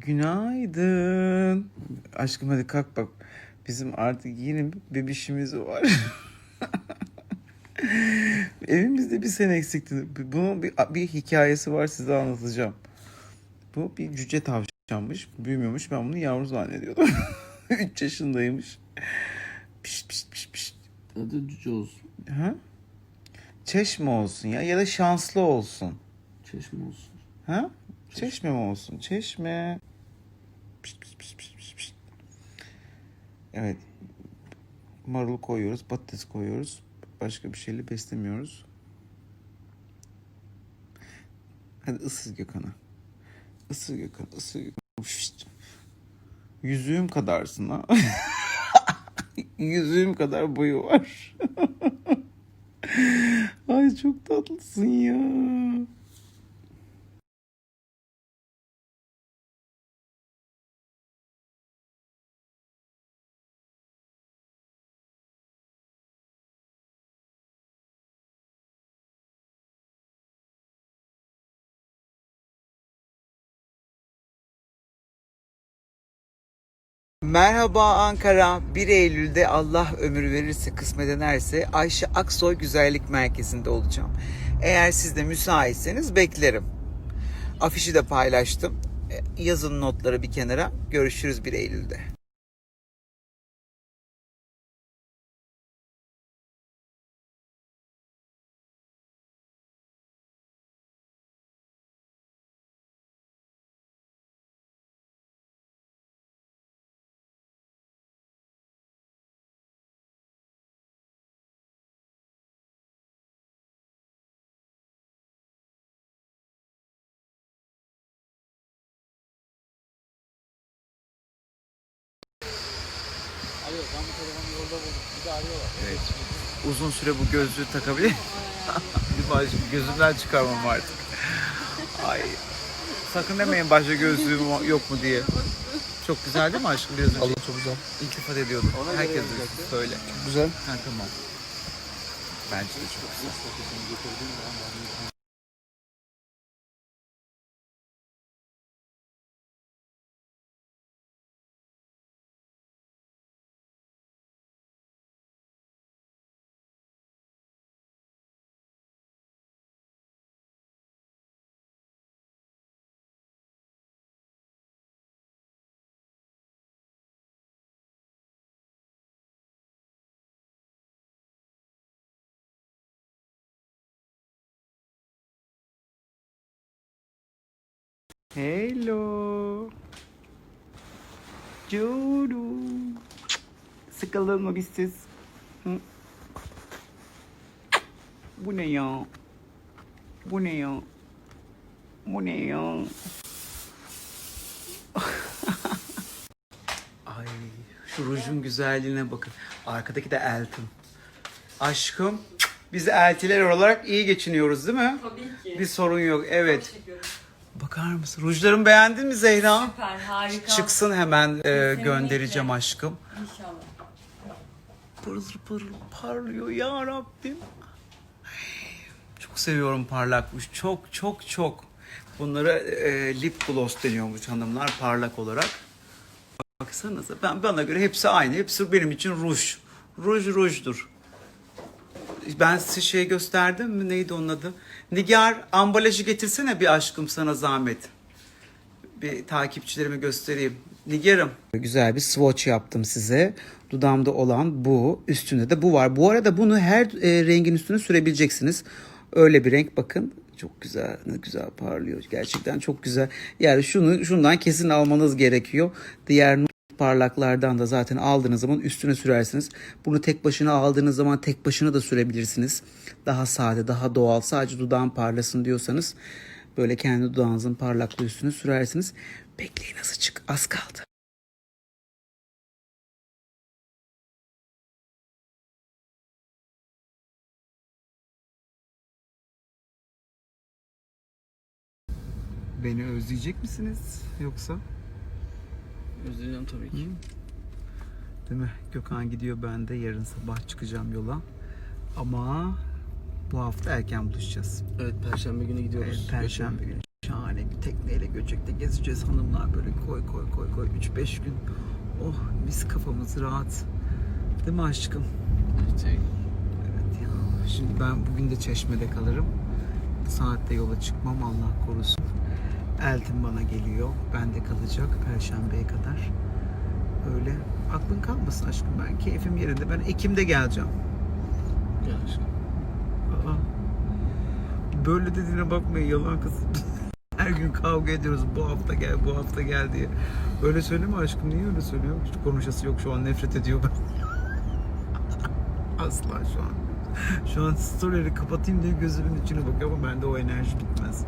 Günaydın. Aşkım hadi kalk bak. Bizim artık yeni bebişimiz var. Evimizde bir sene eksikti. Bunun bir, bir hikayesi var size anlatacağım. Bu bir cüce tavşanmış. Büyümüyormuş. Ben bunu yavru zannediyordum. 3 yaşındaymış. Pişt pişt pişt pişt. Adı cüce olsun. Ha? Çeşme olsun ya ya da şanslı olsun. Çeşme olsun. Ha? Çeşme mi olsun? Çeşme. Pişt, pişt, pişt, pişt. Evet. Marul koyuyoruz, patates koyuyoruz. Başka bir şeyle beslemiyoruz. Hadi ısır Gökhan'a. Isır Gökhan, ısır Gökhan. Şşt. Yüzüğüm kadarsın ha. Yüzüğüm kadar boyu var. Ay çok tatlısın ya. Merhaba Ankara. 1 Eylül'de Allah ömür verirse, kısmet ederse Ayşe Aksoy Güzellik Merkezi'nde olacağım. Eğer siz de müsaitseniz beklerim. Afişi de paylaştım. E, Yazın notları bir kenara. Görüşürüz 1 Eylül'de. Evet. Uzun süre bu gözlüğü takabilir. bir başka gözümden çıkarmam artık. Ay. Sakın demeyin başka gözlüğüm yok mu diye. Çok güzel değil mi aşkım biraz önce? Allah çok güzel. İltifat ediyordum. Herkes de söyle. Güzel. Ha tamam. Bence de çok güzel. Hello. Curu. Sıkıldın mı bizsiz? Hı? Bu ne ya? Bu ne ya? Bu ne ya? Ay şu rujun güzelliğine bakın. Arkadaki de Elton. Aşkım biz eltiler olarak iyi geçiniyoruz değil mi? Tabii ki. Bir sorun yok. Evet. Bakar mısın? Rujlarımı beğendin mi Zehra? Süper, harika. Çıksın hemen e, göndereceğim aşkım. İnşallah. Pırıl pırıl parlıyor ya Rabbim. Çok seviyorum parlak ruj. Çok çok çok. Bunlara e, lip gloss deniyormuş hanımlar parlak olarak. Baksanıza ben bana göre hepsi aynı. Hepsi benim için ruj. Ruj rujdur. Ben size şey gösterdim mi? Neydi onun adı? Nigar ambalajı getirsene bir aşkım sana zahmet. Bir takipçilerime göstereyim. Nigar'ım. Güzel bir swatch yaptım size. Dudağımda olan bu. Üstünde de bu var. Bu arada bunu her e, rengin üstüne sürebileceksiniz. Öyle bir renk bakın. Çok güzel, ne güzel parlıyor. Gerçekten çok güzel. Yani şunu şundan kesin almanız gerekiyor. Diğer parlaklardan da zaten aldığınız zaman üstüne sürersiniz. Bunu tek başına aldığınız zaman tek başına da sürebilirsiniz. Daha sade, daha doğal. Sadece dudağın parlasın diyorsanız böyle kendi dudağınızın parlaklığı üstüne sürersiniz. Bekleyin azıcık. Az kaldı. Beni özleyecek misiniz yoksa? Özleyeceğim tabii ki. Değil mi? Gökhan gidiyor ben de yarın sabah çıkacağım yola. Ama bu hafta erken buluşacağız. Evet Perşembe günü gidiyoruz. Evet, Perşembe günü. Şahane bir tekneyle göçekte gezeceğiz hanımlar böyle koy koy koy koy 3-5 gün. Oh mis kafamız rahat. Değil mi aşkım? Tek. Evet ya. Şimdi ben bugün de Çeşme'de kalırım. Bu saatte yola çıkmam Allah korusun. Eltim bana geliyor. Bende kalacak Perşembe'ye kadar. Öyle. Aklın kalmasın aşkım ben. Keyfim yerinde. Ben Ekim'de geleceğim. Gel aşkım. Aa. Böyle dediğine bakmayın yalan kız. Her gün kavga ediyoruz. Bu hafta gel, bu hafta gel diye. Öyle söyleme aşkım. Niye öyle söylüyor? Hiç konuşası yok şu an. Nefret ediyor ben. Asla şu an. Şu an storyleri kapatayım diye gözümün içine bakıyor ama bende o enerji bitmez.